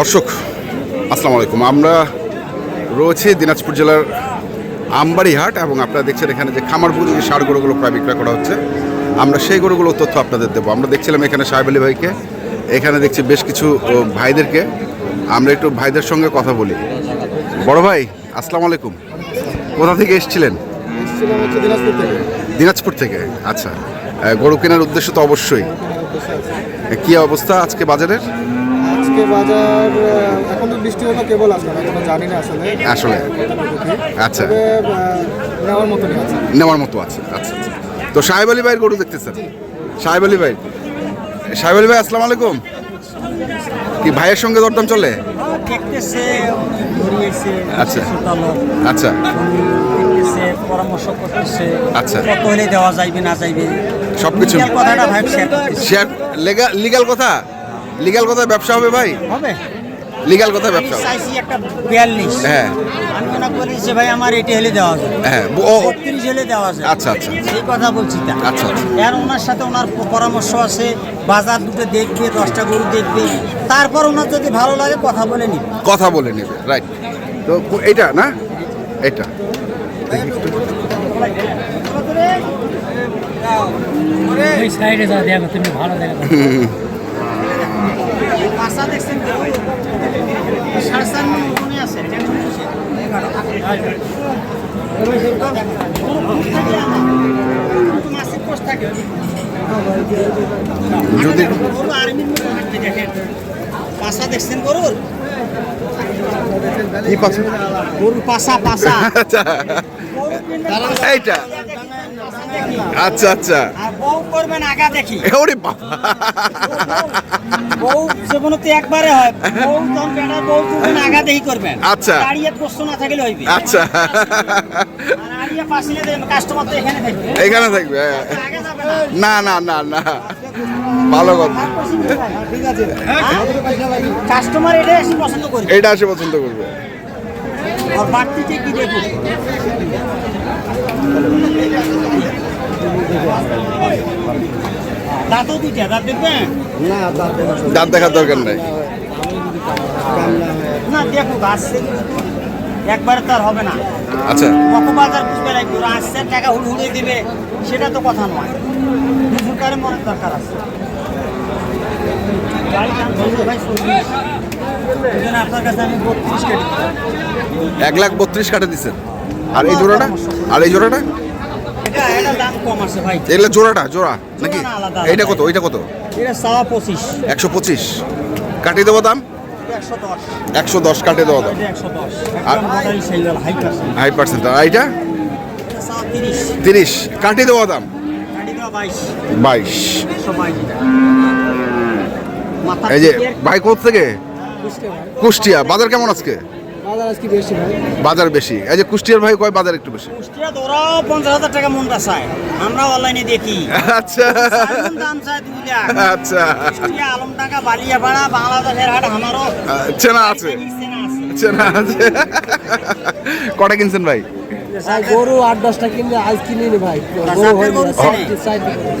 দর্শক আসসালামু আলাইকুম। আমরা রয়েছি দিনাজপুর জেলার আমবাড়িহাট এবং আপনারা দেখছেন এখানে যে খামার উপযোগী সার গরুগুলো প্রায় বিক্রয় করা হচ্ছে। আমরা সেই গরুগুলোর তথ্য আপনাদের দেবো। আমরা দেখছিলাম এখানে সাহেব আলী ভাইকে এখানে দেখছি বেশ কিছু ভাইদেরকে। আমরা একটু ভাইদের সঙ্গে কথা বলি। বড় ভাই আসসালামু আলাইকুম। কোথা থেকে এসেছিলেন? দিনাজপুর থেকে। আচ্ছা। গরু কেনার উদ্দেশ্য তো অবশ্যই। কি অবস্থা আজকে বাজারের? আজকে বাজার এখন তো বৃষ্টি হলো কেবল আসলাম এখনও জানি না আসলে। আসলে? আচ্ছা। নেওয়ার মতনই আছে। নেওয়ার মতো আছে আচ্ছা আচ্ছা। তো সাহেব আলী ভাইয়ের গরু দেখতেছেন? সাহেব আলী ভাই। সাহেব আলী ভাই আসসালামু আলাইকুম। কি ভাইয়ের সঙ্গে দরদাম চলে? আচ্ছা। আচ্ছা। পরামর্শ করতেছে। আচ্ছা। কত হলে দেওয়া যাইবে না যাইবে। সবকিছু কথাটা ভাই শেয়ার লিগাল কথা? লিগাল কথা ব্যবসা হবে ভাই? হবে। লিগাল কথা ব্যবসা হবে। চাইছি একটা বিয়াল্লিশ। হ্যাঁ। আমি মনে করি যে ভাই আমার এটি হলে দেওয়া যায়। হ্যাঁ ও বত্রিশ হলে দেওয়া যায়। আচ্ছা আচ্ছা। সেই কথা বলছি তা। আচ্ছা, আচ্ছা। আর ওনার সাথে ওনার পরামর্শ আছে বাজার দুটো দেখবে দশটা গরু দেখবে। তারপর ওনার যদি ভালো লাগে কথা বলে নিবে। কথা বলে নেবে রাইট তো এটা না? এটা সাইডে যা দেখো তুমি ভালো দেখো। দেখছেন সাড়ে চার আছে। যদি। পাশা দেখছেন গরুর? কি গরুর পাশা পাশা। আচ্ছা। এইটা। আচ্ছা আচ্ছা। আর বউ করবেন আগা দেখি। ওরে বাবা। বউ জীবনতে একবারে হয়। বউ তখন বেটার বউ করবেন আগা দেখি করবেন আচ্ছা। দাঁড়িয়ে প্রশ্ন না থাকলে হইবে। আচ্ছা। আর দাঁড়িয়ে পাশে কাস্টমার তো এখানে থাকবে। এখানে থাকবে হ্যাঁ। না। না না না ভালো কথা। কাস্টমার এটা এসে পছন্দ করবে। এটা আসে পছন্দ করবে। আর বাড়তিতে কি দুইটা দাঁত দেখার দরকার নাই। না দেখো আসছে একবারে তার হবে না। আচ্ছা। মকবাজার বুঝবে লাগবে ওরা আসছে টাকা দিবে সেটা তো কথা নয়। মনের দরকার আছে। আপনার কাছে আমি বত্রিশ কেটে এক লাখ বত্রিশ কাটে দিচ্ছেন আর এই জোড়াটা? আর এই জোড়াটা? এগুলো জোড়াটা জোড়া নাকি? এইটা কত ওইটা কত? একশো পঁচিশ। কাটিয়ে দেবো দাম? একশো দশ। কাটিয়ে দেবো দাম। হাই পার্সেন্ট আর এইটা? তিরিশ। কাটিয়ে দেবো দাম? বাইশ। এই যে ভাই কোথা থেকে কুষ্টিয়া। বাজার কেমন আজকে? বাজার আজকে বেশি ভাই। বাজার বেশি। এই যে কুষ্টিয়ার ভাই কয় বাজার একটু বেশি? কুষ্টিয়া ধরাও পঞ্চাশ হাজার টাকা মনটা চায়। আমরা অনলাইনে দেখি। আচ্ছা। দাম চায় দুই লাখ। আচ্ছা। কুষ্টিয়া আলমডাঙ্গা বালিয়াপাড়া বাংলাদেশের হাট আমারও। চেনা আছে। চেনা আছে। কটা কিনছেন ভাই? গরু আট দশটা কিনলে আজ কিনিনি ভাই।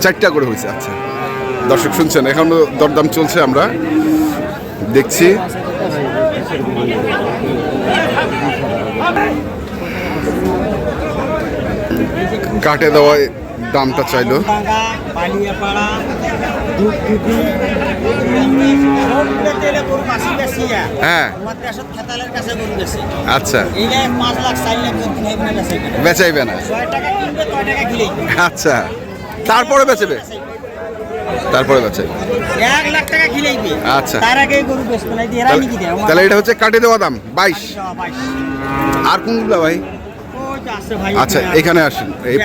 চারটা করে হয়েছে আচ্ছা। দর্শক শুনছেন এখনও দরদাম চলছে আমরা। দেখছি। কাটে দেওয়ায় দামটা চাইলো। হ্যাঁ। আচ্ছা। বেচাইবে না। আচ্ছা। তারপরে বেচবে তারপরে বেচাইবে এক লাখ টাকা খিলাইবে আচ্ছা। তার আগে গরু বেচবে না এই এরাই নাকি দেয়। তাহলে এটা হচ্ছে কাটে দেওয়া দাম বাইশ। আর কোনগুলো ভাই? আচ্ছা এখানে আসেন এই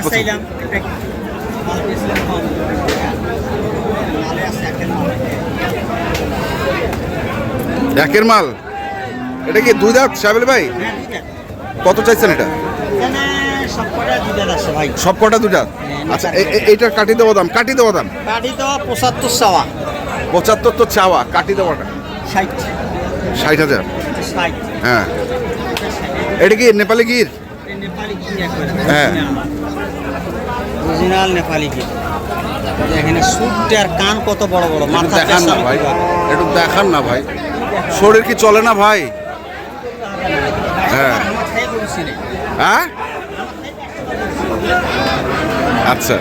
একের মাল। এটা কি দুই দাঁত সাহেব ভাই? হ্যাঁ, কত চাইছেন এটা? সব কটা দাঁত আচ্ছা এ- এ- এইটার কাটি দেওয়া দাম কাটি দেওয়া দাম? কাঠি তো পঁচাত্তর চাওয়া। পঁচাত্তর তো চাওয়া কাটি দেওয়াটা। ষাট। ষাট হাজার? হ্যাঁ। এটা কি নেপালি গির? হ্যাঁ। অরিজিনাল নেপালি কি এখানে সুটটা আর কান কত বড় বড় মাথা দেখান না ভাই। একটু দেখান না ভাই। শরীর কি চলে না ভাই? হ্যাঁ। গরু। হ্যাঁ। আচ্ছা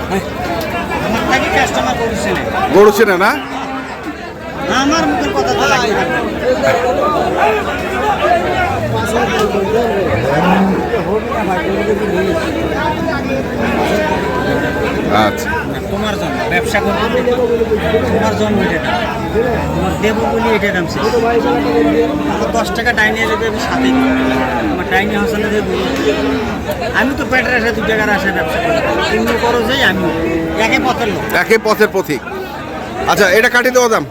গরু চিনে। না আমার মুখের কথা তো লাগবে না। আচ্ছা তোমার জন্য ব্যবসা করতে দেবে। তোমার জন্য দেবো বলি এটা দাম ছিল আমার দশ টাকা ডাইনে দেবে আমি সাথে আমার ডাইনে হাসানে দেবো। আমি তো পেটের আসে দু টাকার আসে ব্যবসা করি। তুমি করো যাই আমি। একে পথের লোক। একে পথের পথিক। আচ্ছা এটা কাটি দেওয়া দাম?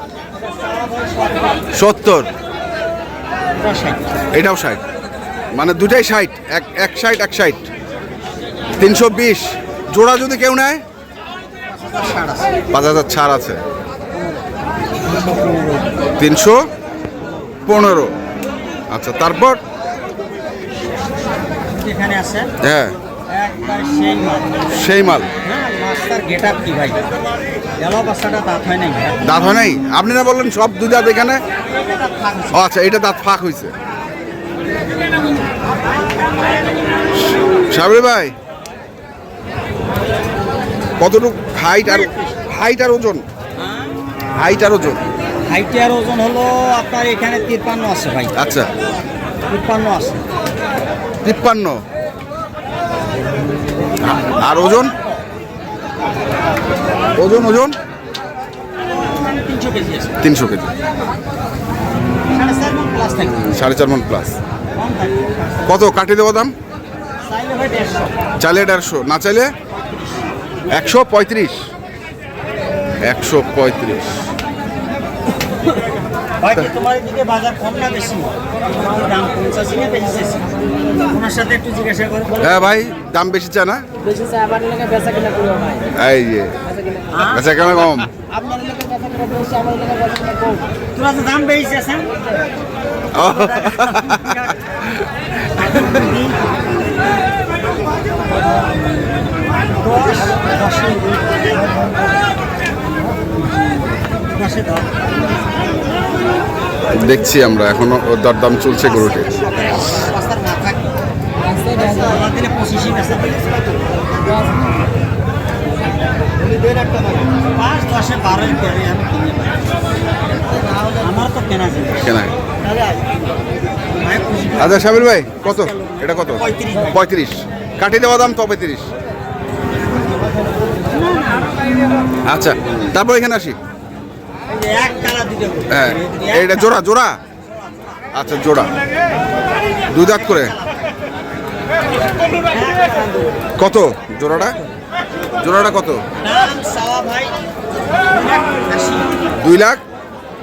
সত্তর। এটাও ষাট। মানে দুটাই ষাট। এক এক ষাট এক ষাট। তিনশো বিশ। জোড়া যদি কেউ নেয়? পাঁচ হাজার ছাড় আছে। তিনশো পনেরো। আচ্ছা তারপর? হ্যাঁ। সেই মাল। হ্যাঁ দাঁত হয় নাই। আপনি না বললেন সব দুই দাঁত এখানে? আচ্ছা এটা দাঁত ফাঁক হয়েছে সাবরি ভাই কতটুকু হাইট আর হাইট আর ওজন? হাইট আর ওজন? হাইটের ওজন হলো আপনার এখানে তিপ্পান্ন আছে ভাই। আচ্ছা। তিপ্পান্ন আছে। তিপ্পান্ন? আর ওজন? ওজন ওজন? তিনশো কেজি সাড়ে চার মন প্লাস কত? কাটি দেবো দাম? চাইলে দেড়শো। না চাইলে একশো পঁয়ত্রিশ। একশো পঁয়ত্রিশ। তোমার এদিকে বাজার কম না বেশি? দাম পঞ্চাশ না বেশি ওনার সাথে একটু জিজ্ঞাসা করে হ্যাঁ ভাই দাম বেশি চা না? বেশি চা আবার লেগে বেচা কিনা করব ভাই। এই যে আচ্ছা কেন কম। আপনার লেগে বেচা কিনা বেশি আমার লেগে বেচা কিনা কম। তোরা তো দাম বেশি আছেন দশে দশ। দেখছি আমরা, এখনও দরদাম চলছে গরুটি। আচ্ছা সাবির ভাই, কত? এটা কত। পঁয়ত্রিশ। কাটি দেওয়া দাম তো পঁয়ত্রিশ। আচ্ছা তারপর এখানে আসি এই যে এক কালা দুটো করে। হ্যাঁ কালা- জোড়া জোড়া? আচ্ছা জোড়া। দুই দাঁত করে? কত? জোড়াটা? জোড়াটা কত? দুই লাখ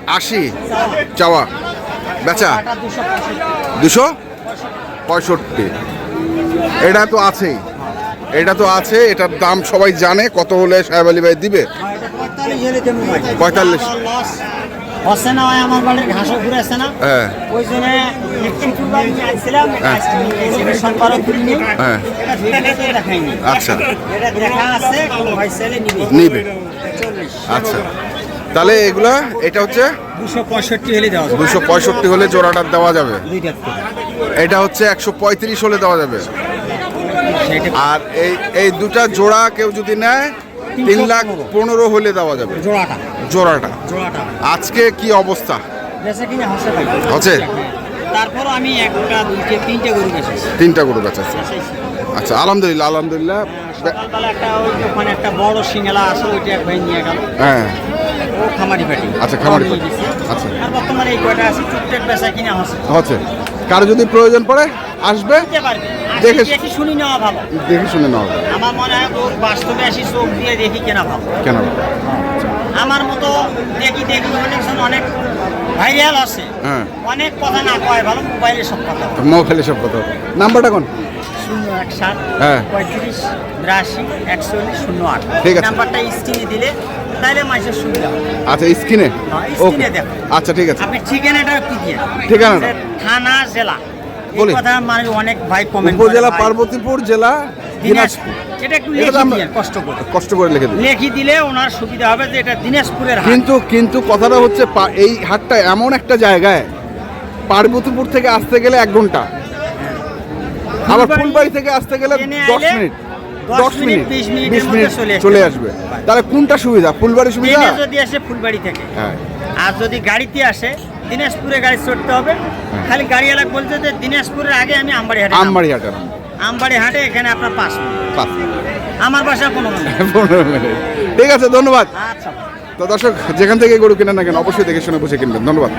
আশি। চাওয়া। বেচা? দুশো পঁয়ষট্টি। এটা তো আছেই। এটা তো আছে এটার দাম সবাই জানে কত হলে সাহেব আলী ভাই দিবে? এটা পঁয়তাল্লিশ হলে দেবো ভাই 45 আমার লস হচ্ছে না আমার বাড়ির ঘাসও ঘুরে আসছে না। হ্যাঁ। ওই জন্য হ্যাঁ। আজকে নিয়ে এসে এটা সোমবারও কিনি হ্যাঁ। আচ্ছা। এটা দেখা আছে নিবে। আচ্ছা। তাহলে এগুলা এটা হচ্ছে? দুশো পঁয়ষট্টি হলে জোড়াটা দেওয়া যাবে। এটা হচ্ছে একশো পঁয়ত্রিশ হলে দেওয়া যাবে। আর এই এই দুটা জোড়া কেউ যদি নেয় তিন লাখ পনেরো হলে দেওয়া যাবে। জোড়াটা। জোড়াটা। জোড়াটা। আজকে কি অবস্থা? হচ্ছে? তারপরও আমি একটা দুইটা তিনটে গরু বেচেছি। তিনটা গরু বেচেছি। আচ্ছা আলহামদুলিল্লাহ আলহামদুলিল্লাহ। সকালবেলা একটা ওখানে একটা বড় সিঙ্গেলা আছে ওইটা এক ভাই নিয়ে গেল। হ্যাঁ। ও খামারি পাটি। আচ্ছা, খামারি পাটি। আচ্ছা। আর বর্তমানে এই কয়টা আছে? টুকটাক বেচা কিনা হচ্ছে। হচ্ছে। কারও যদি প্রয়োজন পড়ে আসবে। দেখে- দেখি শুনি নেওয়া ভালো। দেখে শুনে নেওয়া হবে আমার মনে হয় বাস্তবে আসি চোখ দিয়ে দেখি কেনা ভালো। কেন আমার মতো দেখি দেখি অনেকজন অনেক ভাইরাল আছে। হ্যাঁ। অনেক কথা না কয় ভালো মোবাইলে সব কথা। মোবাইলে সব কথা নাম্বারটা কোন? শূন্য এক সাত হ্যাঁ। পঁয়ত্রিশ বিরাশি একচল্লিশ শূন্য আট। নাম্বারটা স্ক্রিনে দিলে তাহলে মাসের সুবিধা আচ্ছা স্ক্রিনে হ্যাঁ, স্ক্রিনে দেখো। আচ্ছা ঠিক আছে। আপনি ঠিকানাটা কি দিয়ে? ঠিকানাটা? থানা জেলা। বলি। কথা মানে অনেক ভাই কমেন্ট উপজেলা পার্বতীপুর জেলা দিনাজপুর। এটা একটু লিখে আমরা- কষ্ট করে। কষ্ট করে লিখে দিই। লেখি দিলে ওনার সুবিধা হবে যে এটা দিনাজপুরের হাট। কিন্তু কিন্তু কথাটা হচ্ছে এই হাটটা এমন একটা জায়গায় পার্বতীপুর থেকে আসতে গেলে এক ঘণ্টা। আবার ফুলবাড়ি থেকে আসতে গেলে দশ মিনিট। দশ মিনিট, বিশ মিনিট চলে আসবে। তাহলে কোনটা সুবিধা? ফুলবাড়ি সুবিধা? যদি আসে ফুলবাড়ি থেকে। হ্যাঁ। আর যদি গাড়িতে আসে দিনাজপুরে গাড়ি চড়তে হবে। খালি গাড়ি এলাক বলছে যে দিনাজপুরের আগে আমি আমবাড়ি হাটে। আমবাড়ি হাটের আমবাড়ি হাটে এখানে আপনার পাঁচ আমার বাসা কোনো পনেরো মিনিট। ঠিক আছে ধন্যবাদ। আচ্ছা। তো দর্শক যেখান থেকে গরু কেনেন না কেন অবশ্যই দেখে শুনে বুঝে কিনবেন। ধন্যবাদ।